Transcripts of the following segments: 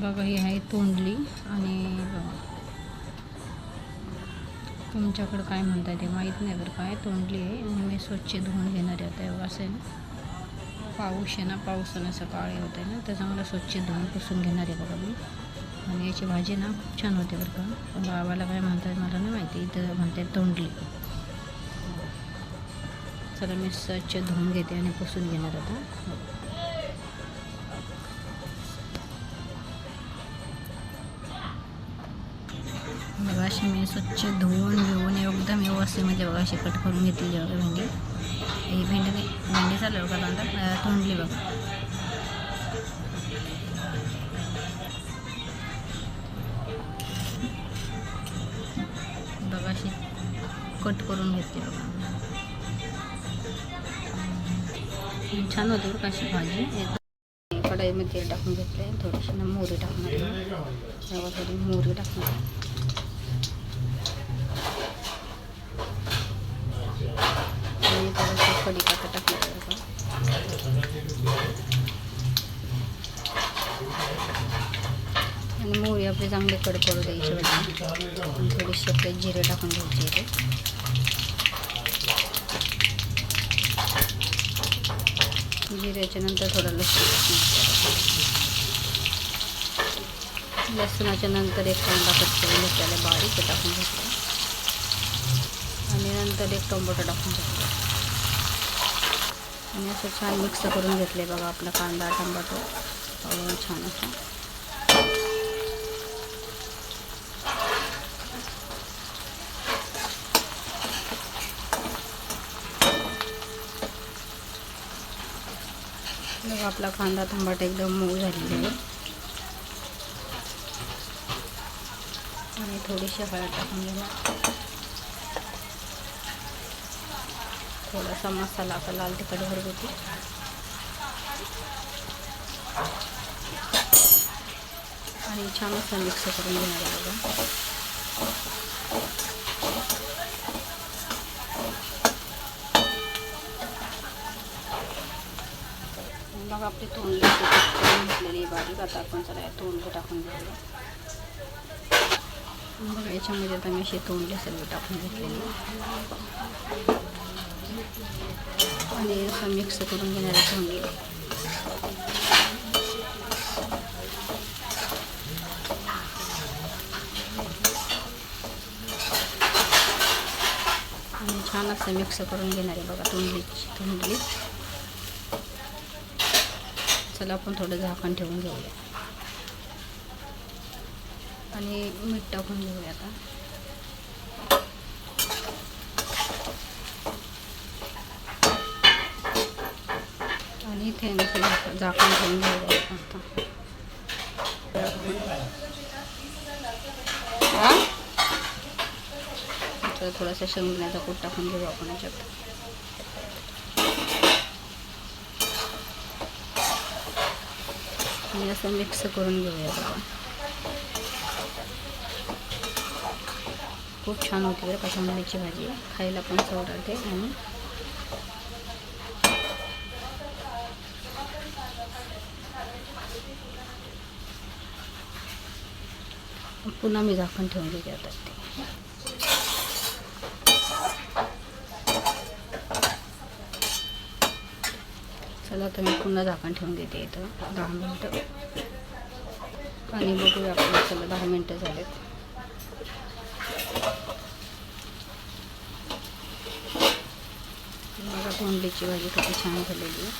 बघा ही आहे तोंडली आणि बघा. तुमच्याकडं काय म्हणताय ते माहीत नाही बरं काय तोंडली आहे. आणि मी स्वच्छ धुवून घेणार आहे आता एवढं आहे ना पाऊस आहे ना पावसानं असं होत आहे ना त्याच्यामुळे स्वच्छ धुवून पुसून घेणार आहे बघा मी. आणि याची भाजी ना खूप छान होते बरं का. पण गावाला काय म्हणतात मला नाही माहिती इथं म्हणतात तोंडली. चला मी स्वच्छ धुवून घेते आणि पुसून घेणार आता. अशी मी स्वच्छ धुवून घेऊन एकदम व्यवस्थितमध्ये म्हणजे बघा अशी कट करून घेतली बघा भेंडी. ही भेंडी भेंडी चालू बघा नंतर तोंडली बघा. बघा अशी कट करून घेतली बघा. छान होते बघा अशी भाजी. कढाईमध्ये तेल टाकून घेतले थोडीशी ना मोहरी टाकणार आहे. थोडी मोहरी टाकणार आहे. आणि थोडंसं कढीपत्ता टाकणार आहे बघा. आणि मोहरी आपली चांगली कडकड द्यायची बघा आणि थोडीशी आपले जिरे टाकून घ्यायचे इथे जिऱ्याच्या नंतर थोडं लसूण टाकून लसूणाच्या नंतर एक कांदा कट करून घेतलेला बारीक टाकून घेतला आणि नंतर एक टोमॅटो टाकून घेतला छान मिक्स करून घेतले कांदा टोमॅटो अं, छान आपला एकदम मऊ झालेला आहे आणि हळद टाकून घेणार थोडासा मसाला आता लाल तिखट घरगुती. आणि छान असा मिक्स करून घेणार आहे बघा. मग आपली तोंडली घेतलेली बारीक. आता आपण चला या तोंडली टाकून घेऊया. बघा याच्यामध्ये आता मी अशी तोंडली सर्व टाकून घेतलेली आणि असं मिक्स करून घेणार चांगलं आणि छान असं मिक्स करून घेणार आहे बघा तोंडलीची तोंडली. चला आपण थोडं झाकण ठेवून घेऊया. आणि मीठ टाकून घेऊया आता. इथे झाकण ठेवून घेऊया आता. थोडासा शेंगदाण्याचा कूट टाकून घेऊ आपण याच्यात. आणि असं मिक्स करून घेऊया आपण. खूप छान होती बरं का भाजी. खायला पण चव राहते आणि पुन्हा मी झाकण ठेवून देते आता ते. चला तर मी पुन्हा झाकण ठेवून देते इथं दहा मिनटं. आणि बघूया आपण चला दहा मिनटं झालेत. बघा कोंबडीची भाजी किती छान झालेली आहे.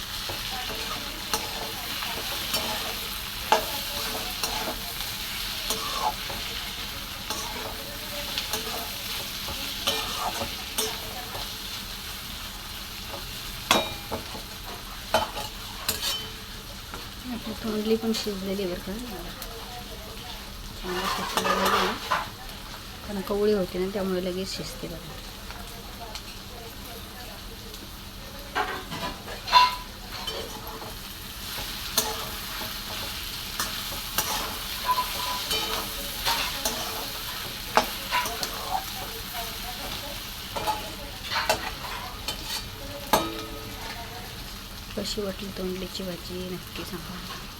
आपली तोंडली पण शिजलेली बरं का. शिजलेली कारण कवळी होती ना त्यामुळे लगेच शिजते बघा कशी वाटली तोंडलीची भाजी? नक्की सांगा.